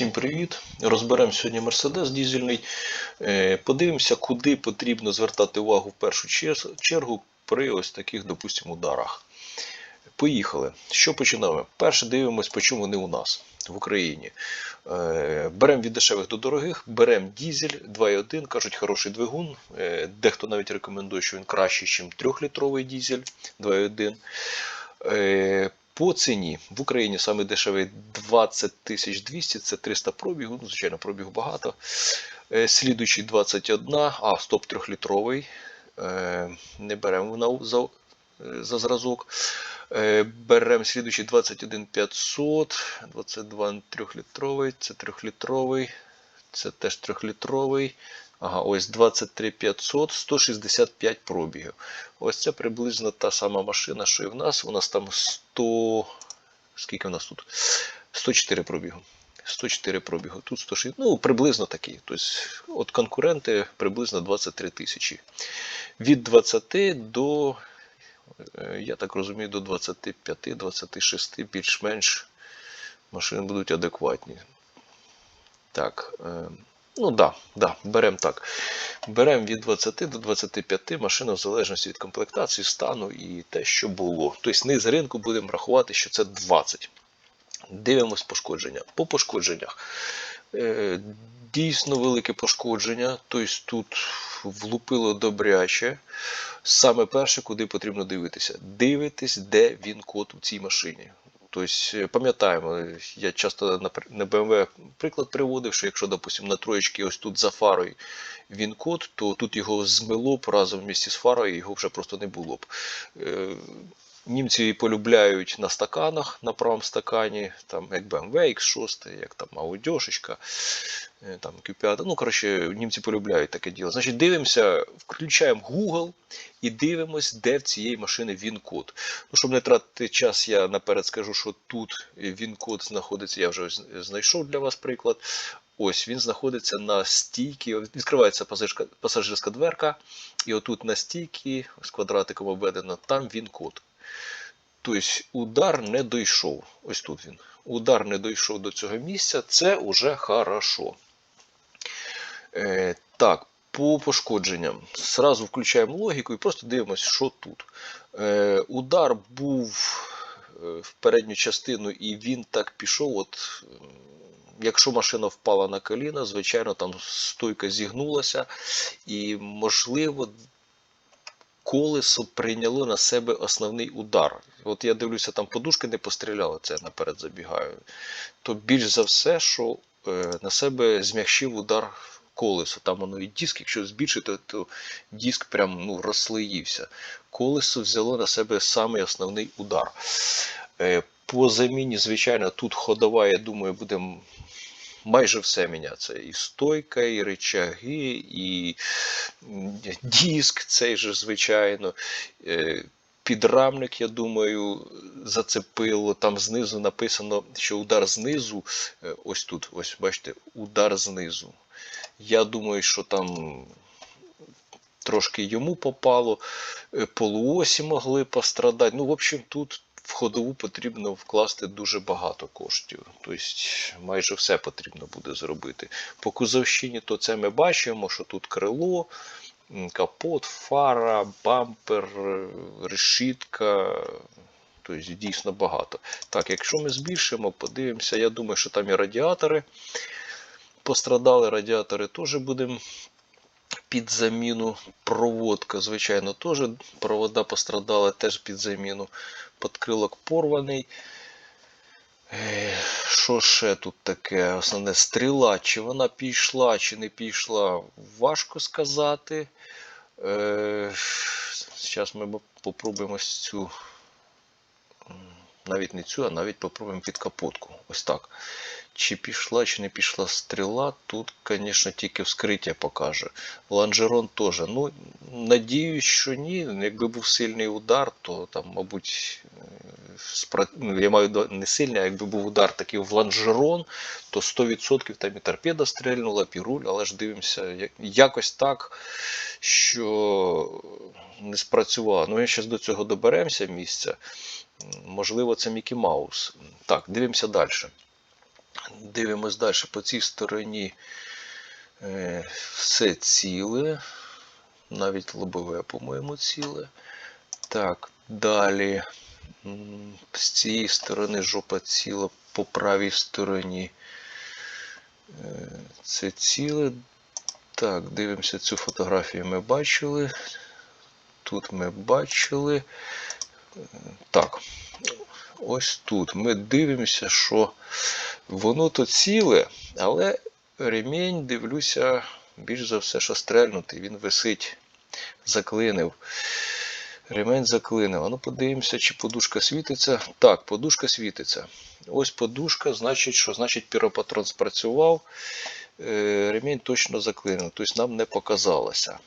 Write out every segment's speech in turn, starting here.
Всім привіт! Розберемо сьогодні Мерседес дізельний. Е, Подивимося, куди потрібно звертати увагу в першу чергу при ось таких, допустимо, ударах. Поїхали. Що починаємо? Перше дивимось, по чому вони у нас в Україні. Е, Беремо від дешевих до дорогих, беремо дізель 2.1, кажуть, хороший двигун. Е, Дехто навіть рекомендує, що він кращий, ніж 3-літровий дізель 2.1. По ціні в Україні саме дешевий 20 200, це 300 пробігу, ну, звичайно, пробігу багато. Е, Слідуючий 21, а стоп 3-літровий. Е, Не беремо за, за зразок. Е, Беремо слідуючий 21 500, 22 3-літровий, це 3-літровий, це теж 3-літровий. Ага, ось 23 500, 165 пробігів. Ось це приблизно та сама машина, що і в нас. У нас там 100. Скільки в нас тут? 104 пробігу. 104 пробігу. Тут 106. Ну, приблизно такі. Тобто, от конкуренти приблизно 23 тисячі. Від 20 до, е, я так розумію, до 25-26 більш-менш машини будуть адекватні. Так. Ну да, да, беремо так. Беремо від 20 до 25 машина в залежності від комплектації, стану і те, що було. Тобто низ ринку будемо рахувати, що це 20. Дивимось пошкодження. По пошкодженнях. Е, Дійсно велике пошкодження, тобто тут влупило добряче. Саме перше, куди потрібно дивитися. Дивитись, де він код у цій машині. Тобто, е, пам'ятаємо, я часто на BMW приклад приводив, що якщо, допустимо, на троєчці ось тут за фарою він код, то тут його змило б разом місті з фарою, його вже просто не було б. Німці полюбляють на стаканах, на правому стакані, там як BMW X6, як там Audioшечка, е, там Q5. Ну, коротше, німці полюбляють таке діло. Значить, дивимося, включаємо Google і дивимось, де в цієї машини він-код. Ну, щоб не тратити час, я наперед скажу, що тут він-код знаходиться, я вже знайшов для вас приклад. Ось він знаходиться на стійці, відкривається пасажирська дверка, і отут на стійці з квадратиком обведено, там він код. Тобто удар не дійшов. Ось тут він. Удар не дійшов до цього місця, це вже хорошо. Е, так, по пошкодженням. Зразу включаємо логіку і просто дивимося, що тут. Е, удар був е, в передню частину, і він так пішов. От, якщо машина впала на коліна, звичайно, там стойка зігнулася, і, можливо, колесо прийняло на себе основний удар. От я дивлюся, там подушки не постріляли, це я наперед забігаю. То більш за все, що е, на себе змягчив удар колесо. Там воно і диск, якщо збільшити, то диск прям ну, розслоївся. Колесо взяло на себе самий основний удар. Е, по заміні, звичайно, тут ходова, я думаю, буде майже все мінятися. І стойка, і речаги, і диск цей же, звичайно. Е, Підрамник, я думаю, зацепило. Там знизу написано, що удар знизу. е, Ось тут, ось бачите, удар знизу. Я думаю, що там трошки йому попало, е, полуосі могли пострадати. Ну, в общем, тут в ходову потрібно вкласти дуже багато коштів. Тобто майже все потрібно буде зробити. По кузовщині, то це ми бачимо, що тут крило, капот, фара, бампер, решітка. Тобто дійсно багато. Так, якщо ми збільшимо, подивимося, я думаю, що там і радіатори пострадали, радіатори теж будемо під заміну. Проводка, звичайно, теж провода пострадали теж під заміну. Подкрилок порваний. Що ще тут таке? Основне стріла, чи вона пішла, чи не пішла, важко сказати. Зараз ми попробуємо цю, навіть не цю, а навіть попробуємо під капотку. Ось так. Чи пішла, чи не пішла стріла, тут, звісно, тільки вскриття покаже. Ланжерон теж. Ну, надіюсь, що ні. Якби був сильний удар, то там, мабуть, е, спра... ну, я маю не сильний, а якби був удар такий в ланжерон, то 100% там і торпеда стрельнула, піруль, але ж дивимося, якось так, що не спрацювало. Ну, ми зараз до цього доберемося місця. Можливо, це Мікі Маус. Так, дивимося далі. Дивимось далі по цій стороні е, все ціле, навіть лобове, по-моєму, ціле. Так, далі з цієї сторони жопа ціла по правій стороні. Е, Це ціле. Так, дивимося цю фотографію ми бачили. Тут ми бачили. Е, Так, ось тут ми дивимося, що воно то ціле, але ремінь, дивлюся, більш за все, що стрельнутий. Він висить, заклинив. Ремень заклинив. А ну подивимося, чи подушка світиться. Так, подушка світиться. Ось подушка, значить, що значить піропатрон спрацював. Е, Ремінь точно заклинив, тобто нам не показалося.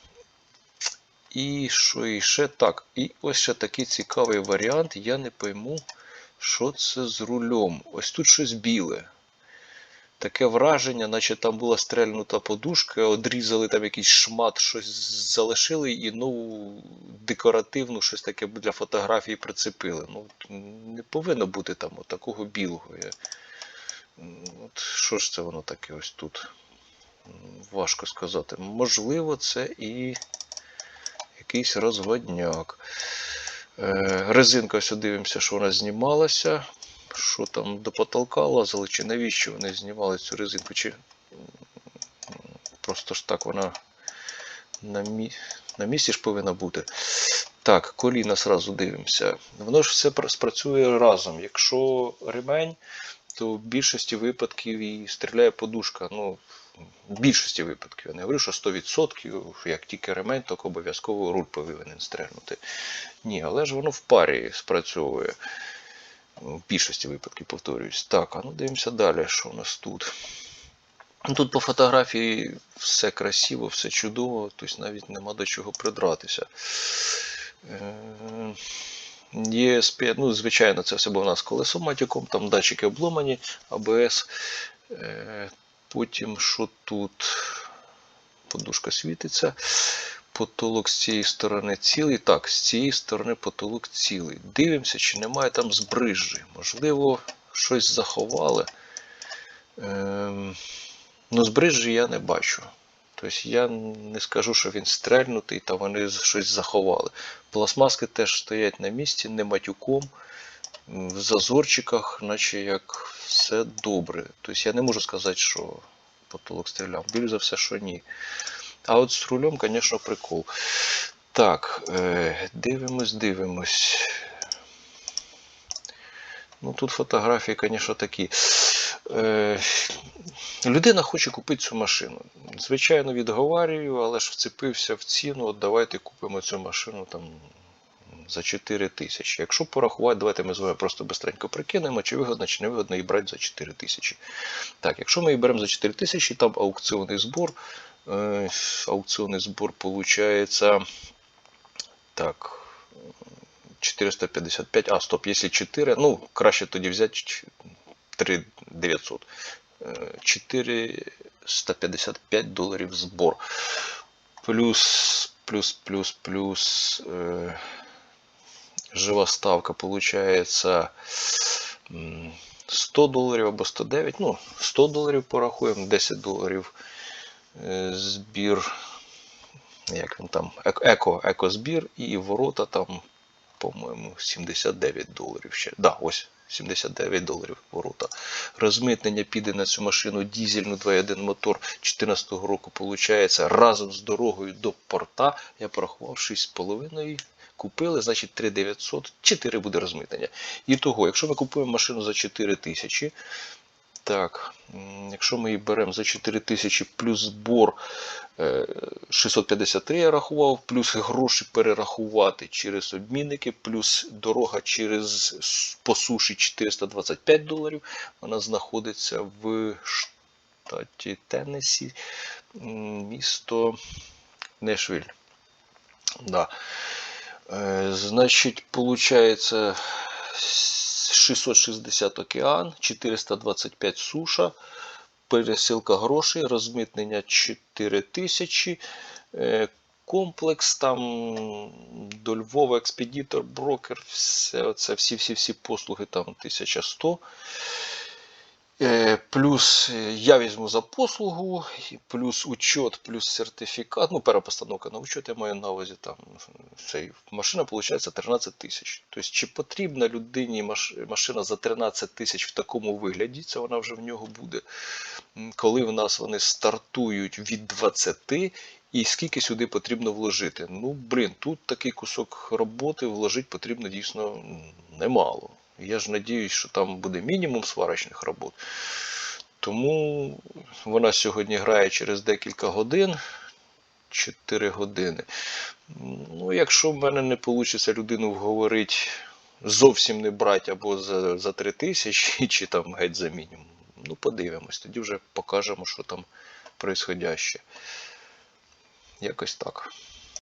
І що іще так? І ось ще такий цікавий варіант. Я не пойму, що це з рулем. Ось тут щось біле. Таке враження, наче там була стрельнута подушка, одрізали там якийсь шмат, щось залишили і нову декоративну щось таке для фотографії прицепили. Ну, не повинно бути там от такого білого. Я... От що ж це воно таке ось тут? Важко сказати. Можливо, це і якийсь розводняк. Е, резинка, ось дивимося, що вона знімалася. Що там до потолка лазили, чи навіщо вони знімали цю резинку? Чи просто ж так вона на, мі... на місці ж повинна бути. Так, коліна сразу дивимося. Воно ж все пр- спрацює разом. Якщо ремень, то в більшості випадків і стріляє подушка. Ну, в більшості випадків. Я не говорю, що 100%, як тільки ремень, то обов'язково руль повинен стрельнути. Ні, але ж воно в парі спрацьовує. В більшості випадків повторююсь. Так, а ну дивимося далі, що у нас тут. Ну, Тут по фотографії все красиво, все чудово, тобто навіть нема до чого придратися. ЄСП, ну, звичайно, це все було у нас колесо матіком, там датчики обломані, АБС. Е, Потім що тут? Подушка світиться. Потолок з цієї сторони цілий. Так, з цієї сторони потолок цілий. Дивимося, чи немає там збрижжі. Можливо, щось заховали. Ем, ну, збрижжі я не бачу. Тобто я не скажу, що він стрельнутий, та вони щось заховали. Пластмаски теж стоять на місці, не матюком, в зазорчиках, наче як все добре. Тобто я не можу сказати, що потолок стріляв. Більш за все, що ні. А от з рулем, звісно, прикол. Так, е, дивимось, дивимось. Ну, тут фотографії, звісно, такі. Е, людина хоче купити цю машину. Звичайно, відговарюю, але ж вцепився в ціну. От давайте купимо цю машину там за 4 тисячі. Якщо порахувати, давайте ми з вами просто бистренько прикинемо, чи вигодно, чи не вигодно її брати за 4 тисячі. Так, якщо ми її беремо за 4 тисячі, там аукціонний збор. Е, аукціонний збор получается так 455, а стоп, если 4, ну краще тоді взяти 3 900. Е, 455 доларів збор. Плюс, плюс, плюс, плюс е, жива ставка получается 100 доларів або 109, ну 100 доларів порахуємо, 10 доларів е, збір, як він там, ек- еко, екозбір і ворота там, по-моєму, 79 доларів ще. Да, ось 79 доларів ворота. Розмитнення піде на цю машину дізельну 2.1 мотор 2014 року, виходить, разом з дорогою до порта, я порахував 6,5. Купили, значить 3900, 4 буде розмитнення. І того, якщо ми купуємо машину за 4 тисячі, так, якщо ми її беремо за 4 тисячі плюс збор е, 653 я рахував, плюс гроші перерахувати через обмінники, плюс дорога через по суші 425 доларів. Вона знаходиться в штаті Теннессі, м, місто Нешвіль. Да. Е, Значить, получается 660 океан, 425 суша, пересилка грошей, розмитнення 4000, е, комплекс там до Львова, експедітор, брокер, все, це всі-всі-всі послуги там 1100. Е, Плюс е, я візьму за послугу, плюс учет, плюс сертифікат. Ну, перепостановка на учет я маю на увазі. Там цей, машина виходить 13 тисяч. Тобто, чи потрібна людині машина за 13 тисяч в такому вигляді, це вона вже в нього буде. Коли в нас вони стартують від 20, і скільки сюди потрібно вложити? Ну, блін, тут такий кусок роботи вложити потрібно дійсно немало. Я ж надіюсь, що там буде мінімум сварочних робот. Тому вона сьогодні грає через декілька годин. 4 години. Ну, якщо в мене не вийде людину вговорити зовсім не брати або за, за 3 тисячі, чи там геть за мінімум. Ну, подивимось, тоді вже покажемо, що там происходяще. Якось так.